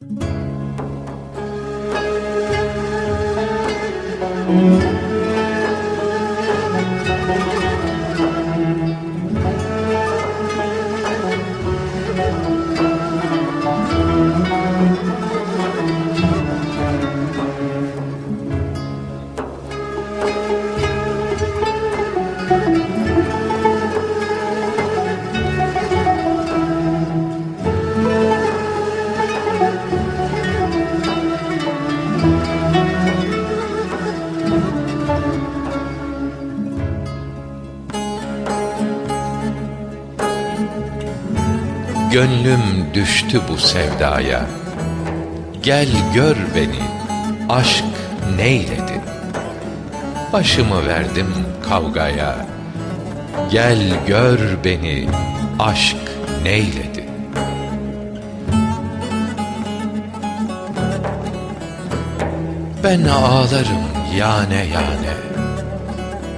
Müzik Gönlüm düştü bu sevdaya. Gel gör beni aşk neyledi? Başımı verdim kavgaya. Gel gör beni aşk neyledi? Ben ağlarım yane yane.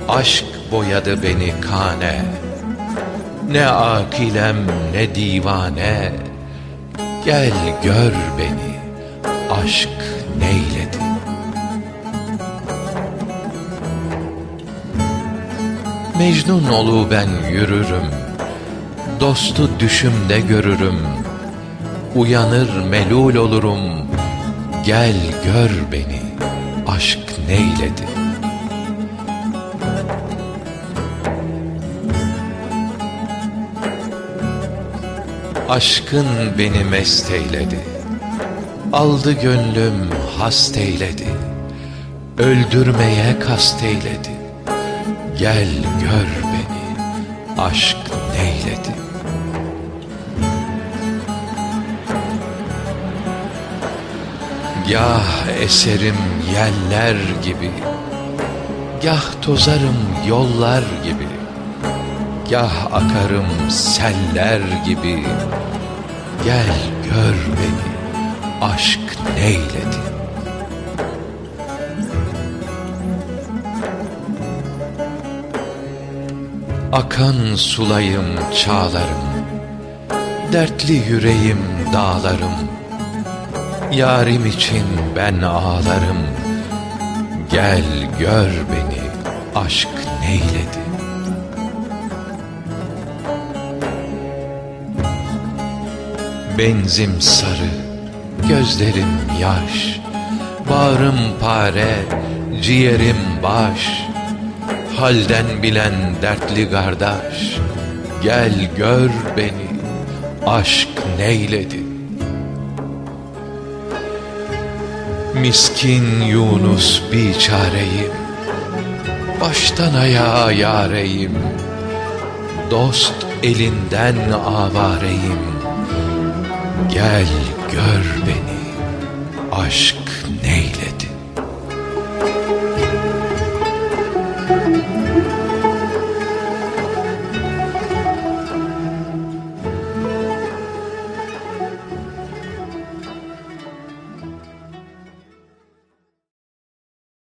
Aşk boyadı beni kane ne akilem ne divane. Gel gör beni aşk neyledi? Mecnun olu ben yürürüm Dostu düşümde görürüm. Uyanır melul olurum Gel gör beni aşk neyledi Aşkın beni mest eyledi. Aldı gönlüm hast eyledi. Öldürmeye kast eyledi. Gel gör beni aşk neyledi? Gah eserim yeller gibi Gah tozarım yollar gibi Gah akarım seller gibi. Gel gör beni aşk neyledi? Akan sulayım çağlarım Dertli yüreğim dağlarım. Yarim için ben ağlarım. Gel gör beni aşk neyledi Benzim sarı, gözlerim yaş, Bağrım pare, ciğerim baş, Halden bilen dertli kardeş, Gel gör beni, aşk neyledi? Miskin Yunus biçareyim, Baştan ayağa yareyim, Dost elinden avareyim, Gel gör beni. Aşk neyledi